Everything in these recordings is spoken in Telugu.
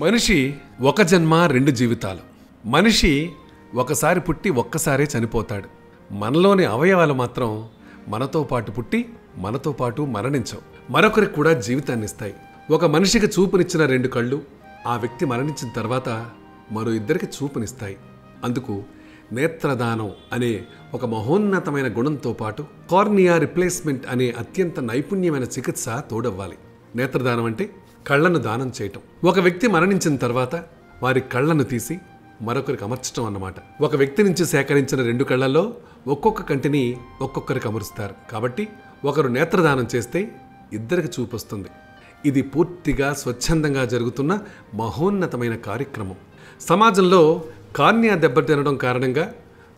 మనిషి ఒక జన్మ రెండు జీవితాలు. మనిషి ఒకసారి పుట్టి ఒక్కసారే చనిపోతాడు. మనలోని అవయవాలు మాత్రం మనతో పాటు పుట్టి మనతో పాటు మరణించవు. మరొకరికి కూడా జీవితాన్ని ఇస్తాయి. ఒక మనిషికి చూపునిచ్చిన రెండు కళ్ళు ఆ వ్యక్తి మరణించిన తర్వాత మరో ఇద్దరికి చూపునిస్తాయి. అందుకు నేత్రదానం అనే ఒక మహోన్నతమైన గుణంతో పాటు కార్నియా రిప్లేస్మెంట్ అనే అత్యంత నైపుణ్యమైన చికిత్స తోడవ్వాలి. నేత్రదానం అంటే కళ్ళను దానం చేయటం. ఒక వ్యక్తి మరణించిన తర్వాత వారి కళ్ళను తీసి మరొకరికి అమర్చటం అన్నమాట. ఒక వ్యక్తి నుంచి సేకరించిన రెండు కళ్ళల్లో ఒక్కొక్క కంటిని ఒక్కొక్కరికి అమరుస్తారు. కాబట్టి ఒకరు నేత్రదానం చేస్తే ఇద్దరికి చూపొస్తుంది ఇది పూర్తిగా స్వచ్ఛందంగా జరుగుతున్న మహోన్నతమైన కార్యక్రమం. సమాజంలో కార్నియా దెబ్బతినడం కారణంగా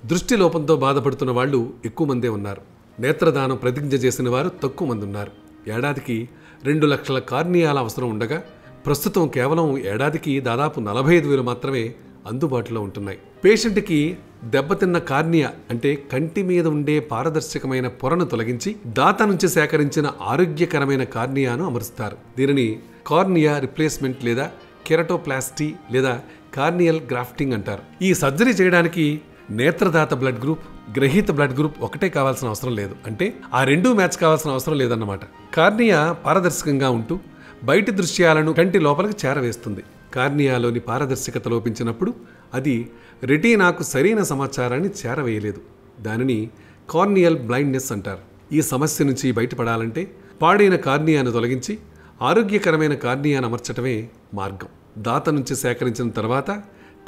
దృష్టి లోపంతో బాధపడుతున్న వాళ్ళు ఎక్కువ మందే ఉన్నారు. నేత్రదానం ప్రతిజ్ఞ చేసిన వారు తక్కువ మంది ఉన్నారు. ఏడాదికి రెండు లక్షల కార్నియాల అవసరం ఉండగా ప్రస్తుతం కేవలం ఏడాదికి దాదాపు నలభై ఐదు వేలు మాత్రమే అందుబాటులో ఉంటున్నాయి. పేషెంట్కి దెబ్బతిన్న కార్నియా అంటే కంటి మీద ఉండే పారదర్శకమైన పొరను తొలగించి దాత నుంచి సేకరించిన ఆరోగ్యకరమైన కార్నియాను అమరుస్తారు. దీనిని కార్నియా రిప్లేస్మెంట్ లేదా కెరటోప్లాస్టీ లేదా కార్నియల్ గ్రాఫ్టింగ్ అంటారు. ఈ సర్జరీ చేయడానికి నేత్రదాత బ్లడ్ గ్రూప్ గ్రహీత బ్లడ్ గ్రూప్ ఒకటే కావాల్సిన అవసరం లేదు. అంటే ఆ రెండూ మ్యాచ్ కావాల్సిన అవసరం లేదన్నమాట. కార్నియా పారదర్శకంగా ఉంటూ బయటి దృశ్యాలను కంటి లోపలికి చేరవేస్తుంది. కార్నియాలోని పారదర్శకత లోపించినప్పుడు అది రెటీనాకు సరైన సమాచారాన్ని చేరవేయలేదు. దానిని కార్నియల్ బ్లైండ్నెస్ అంటారు. ఈ సమస్య నుంచి బయటపడాలంటే పాడైన కార్నియాను తొలగించి ఆరోగ్యకరమైన కార్నియాను అమర్చటమే మార్గం. దాత నుంచి సేకరించిన తర్వాత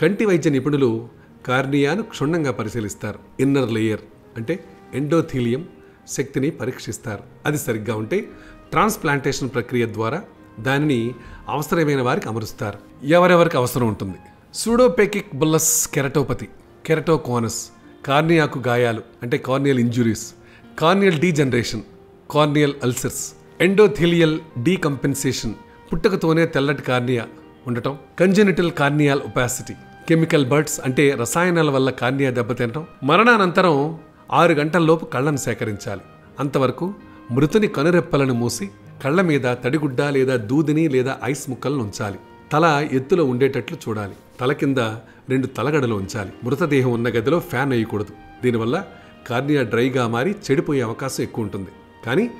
కంటి వైద్య నిపుణులు కార్నియాను క్షుణ్ణంగా పరిశీలిస్తారు. ఇన్నర్ లేయర్ అంటే ఎండోథీలియం శక్తిని పరీక్షిస్తారు. అది సరిగ్గా ఉంటే ట్రాన్స్ప్లాంటేషన్ ప్రక్రియ ద్వారా దానిని అవసరమైన వారికి అమరుస్తారు. ఎవరెవరికి అవసరం ఉంటుంది? సూడోపెకిక్ బుల్లస్ కెరటోపతి కెరటోకోనస్ కార్నియాకు గాయాలు అంటే corneal injuries corneal degeneration corneal ulcers endothelial decompensation పుట్టుకతోనే తెల్లటి కార్నియా ఉండటం congenital corneal opacity chemical burns అంటే రసాయనాల వల్ల కార్నియా దెబ్బతినటం మరణానంతరం ఆరు గంటల్లోపు కళ్ళను సేకరించాలి. అంతవరకు మృతుని కనురెప్పలను మూసి కళ్ళ మీద తడిగుడ్డ లేదా దూదిని లేదా ఐస్ ముక్కలను ఉంచాలి. తల ఎత్తులో ఉండేటట్లు చూడాలి. తల కింద రెండు తలగడలు ఉంచాలి. మృతదేహం ఉన్న గదిలో ఫ్యాన్ వేయకూడదు. దీనివల్ల కార్నియా డ్రైగా మారి చెడిపోయే అవకాశం ఎక్కువ ఉంటుంది. కానీ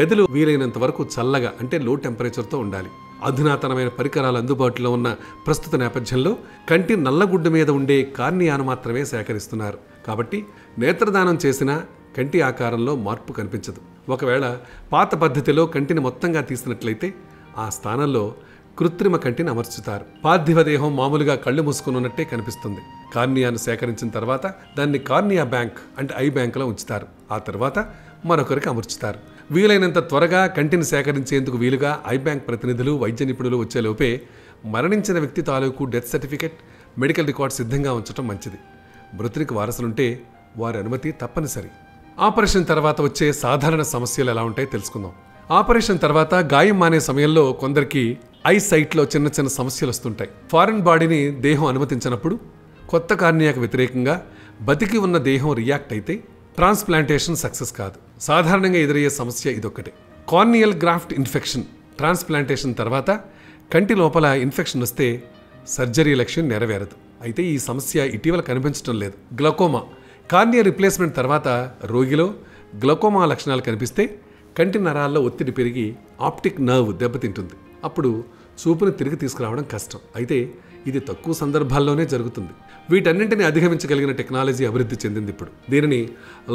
గదిలో వీలైనంత వరకు చల్లగా అంటే లో టెంపరేచర్తో ఉండాలి. అధునాతనమైన పరికరాలు అందుబాటులో ఉన్న ప్రస్తుత నేపథ్యంలో కంటి నల్లగుడ్డు మీద ఉండే కార్నియాను మాత్రమే సేకరిస్తున్నారు. కాబట్టి నేత్రదానం చేసిన కంటి ఆకారంలో మార్పు కనిపించదు. ఒకవేళ పాత పద్ధతిలో కంటిని మొత్తంగా తీసినట్లయితే ఆ స్థానంలో కృత్రిమ కంటిని అమర్చుతారు. పార్థివ దేహం మామూలుగా కళ్ళు మూసుకుని ఉన్నట్టే కనిపిస్తుంది. కార్నియాను సేకరించిన తర్వాత దాన్ని కార్నియా బ్యాంక్ అంటే ఐ బ్యాంకులో ఉంచుతారు. ఆ తర్వాత మరొకరికి అమర్చుతారు. వీలైనంత త్వరగా కంటిని సేకరించేందుకు వీలుగా ఐ బ్యాంక్ ప్రతినిధులు వైద్య నిపుణులు వచ్చేలోపే మరణించిన వ్యక్తి తాలూకు డెత్ సర్టిఫికెట్ మెడికల్ రికార్డ్ సిద్ధంగా ఉంచడం మంచిది. మృతునికి వారసులుంటే వారి అనుమతి తప్పనిసరి. ఆపరేషన్ తర్వాత వచ్చే సాధారణ సమస్యలు ఎలా ఉంటాయో తెలుసుకుందాం. ఆపరేషన్ తర్వాత గాయం మానే సమయంలో కొందరికి ఐ సైట్లో చిన్న చిన్న సమస్యలు వస్తుంటాయి. ఫారిన్ బాడీని దేహం అనుమతించినప్పుడు కొత్త కార్నియాకు వ్యతిరేకంగా బతికి ఉన్న దేహం రియాక్ట్ అయితే ట్రాన్స్ప్లాంటేషన్ సక్సెస్ కాదు. సాధారణంగా ఎదురయ్యే సమస్య ఇదొక్కటే. కార్నియల్ గ్రాఫ్ట్ ఇన్ఫెక్షన్ ట్రాన్స్ప్లాంటేషన్ తర్వాత కంటి లోపల ఇన్ఫెక్షన్ వస్తే సర్జరీ లక్ష్యం నెరవేరదు. అయితే ఈ సమస్య ఇటీవల కనిపించడం లేదు. గ్లకోమా. కార్నియా రిప్లేస్మెంట్ తర్వాత రోగిలో గ్లకోమా లక్షణాలు కనిపిస్తే కంటి నరాల్లో ఒత్తిడి పెరిగి ఆప్టిక్ నర్వ్ దెబ్బతింటుంది. అప్పుడు చూపును తిరిగి తీసుకురావడం కష్టం. అయితే ఇది తక్కువ సందర్భాల్లోనే జరుగుతుంది. వీటన్నింటిని అధిగమించగలిగిన టెక్నాలజీ అభివృద్ధి చెందింది ఇప్పుడు. దీనిని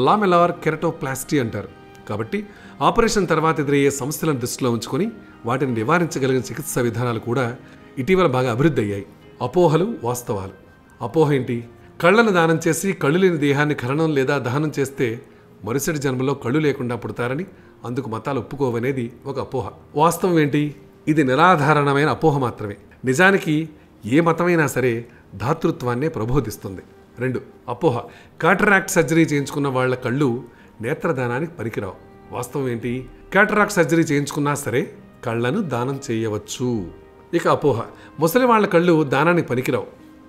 లామెలార్ కెరటోప్లాస్టీ అంటారు. కాబట్టి ఆపరేషన్ తర్వాత ఎదురయ్యే సమస్యలను దృష్టిలో ఉంచుకొని వాటిని నివారించగలిగిన చికిత్సా విధానాలు కూడా ఇటీవల బాగా అభివృద్ధి అయ్యాయి. అపోహలు వాస్తవాలు. అపోహ ఏంటి? కళ్ళను దానం చేసి కళ్ళు లేని దేహాన్ని ఖననం లేదా దహనం చేస్తే మరుసటి జన్మలో కళ్ళు లేకుండా పుడతారని అందుకు మతాలు ఒప్పుకోవనేది ఒక అపోహ. వాస్తవం ఏంటి? ఇది నిరాధారణమైన అపోహ మాత్రమే. నిజానికి ఏ మతమైనా సరే ధాతృత్వాన్నే ప్రబోధిస్తుంది. రెండు అపోహ. కాటరాక్ట్ సర్జరీ చేయించుకున్న వాళ్ళ కళ్ళు నేత్రదానానికి పనికిరావు. వాస్తవం ఏంటి? కాటరాక్ట్ సర్జరీ చేయించుకున్నా సరే కళ్ళను దానం చేయవచ్చు. ఇక అపోహ. ముసలి వాళ్ళ కళ్ళు దానానికి పనికిరావు.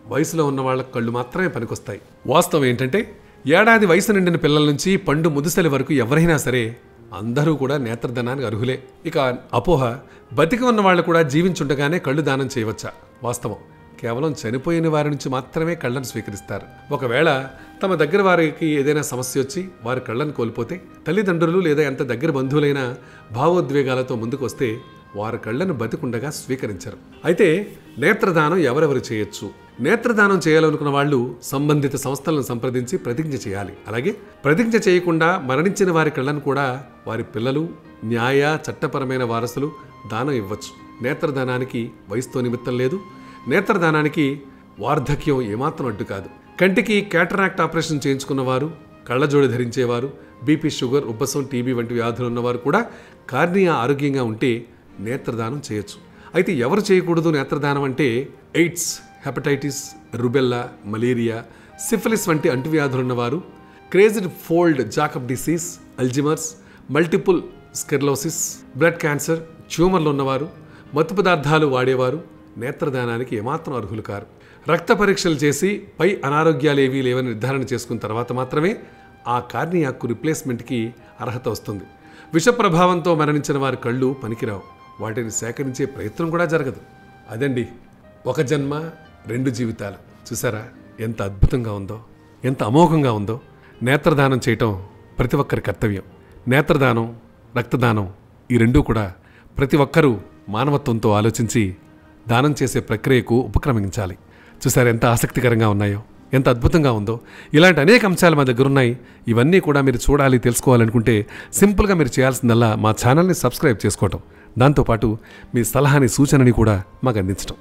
వయసులో ఉన్న వాళ్ళ కళ్ళు మాత్రమే పనికొస్తాయి. వాస్తవం ఏంటంటే ఏడాది వయసు నిండిన పిల్లల నుంచి పండు ముదుసలి వరకు ఎవరైనా సరే అందరూ కూడా నేత్రదానానికి అర్హులే. ఇక అపోహ బతికి ఉన్న వాళ్ళు కూడా జీవించుండగానే కళ్ళు దానం చేయవచ్చా? వాస్తవం. కేవలం చనిపోయిన వారి నుంచి మాత్రమే కళ్ళను స్వీకరిస్తారు. ఒకవేళ తమ దగ్గర వారికి ఏదైనా సమస్య వచ్చి వారి కళ్ళను కోల్పోతే తల్లిదండ్రులు లేదా ఎంత దగ్గర బంధువులైనా భావోద్వేగాలతో ముందుకు వస్తే వారి కళ్ళను బతికుండగా స్వీకరించరు. అయితే నేత్రదానం ఎవరెవరు చేయొచ్చు? నేత్రదానం చేయాలనుకున్న వాళ్ళు సంబంధిత సంస్థలను సంప్రదించి ప్రతిజ్ఞ చేయాలి. అలాగే ప్రతిజ్ఞ చేయకుండా మరణించిన వారి కళ్ళను కూడా వారి పిల్లలు న్యాయ చట్టపరమైన వారసులు దానం ఇవ్వచ్చు. నేత్రదానానికి వయసుతో నిమిత్తం లేదు. నేత్రదానానికి వార్ధక్యం ఏమాత్రం అడ్డు కాదు. కంటికి క్యాటరాక్ట్ ఆపరేషన్ చేయించుకున్నవారు కళ్ళజోడి ధరించేవారు బీపీ షుగర్ ఉబ్బసం టీబీ వంటి వ్యాధులు ఉన్నవారు కూడా కార్నియా ఆరోగ్యంగా ఉంటే నేత్రదానం చేయొచ్చు. అయితే ఎవరు చేయకూడదు నేత్రదానం అంటే AIDS hepatitis rubella malaria syphilis వంటి అంటువ్యాధులు ఉన్నవారు Creutzfeldt Jakob disease Alzheimer's multiple sclerosis blood cancer ట్యూమర్లు ఉన్నవారు మత్తు పదార్థాలు వాడేవారు నేత్రదానానికి ఏమాత్రం అర్హులు కారు. రక్త పరీక్షలు చేసి పై అనారోగ్యాలు ఏవీ లేవని నిర్ధారణ చేసుకున్న తర్వాత మాత్రమే ఆ కార్నియాకు రిప్లేస్మెంట్కి అర్హత వస్తుంది. విష ప్రభావంతో మరణించిన వారి కళ్ళు పనికిరావు. వాటిని సేకరించే ప్రయత్నం కూడా జరగదు. అదండి ఒక జన్మ రెండు జీవితాలు. చూసారా ఎంత అద్భుతంగా ఉందో ఎంత అమోఘంగా ఉందో. నేత్రదానం చేయటం ప్రతి ఒక్కరి కర్తవ్యం. నేత్రదానం రక్తదానం ఈ రెండూ కూడా ప్రతి ఒక్కరూ మానవత్వంతో ఆలోచించి దానం చేసే ప్రక్రియకు ఉపక్రమించాలి. చూసారు ఎంత ఆసక్తికరంగా ఉన్నాయో ఎంత అద్భుతంగా ఉందో. ఇలాంటి అనేక అంశాలు మా దగ్గర ఉన్నాయి ఇవన్నీ కూడా మీరు చూడాలి తెలుసుకోవాలనుకుంటే సింపుల్గా మీరు చేయాల్సిందల్లా మా ఛానల్ని సబ్స్క్రైబ్ చేసుకోవటం. దాంతోపాటు మీ సలహాని సూచనని కూడా మాకు అందించడం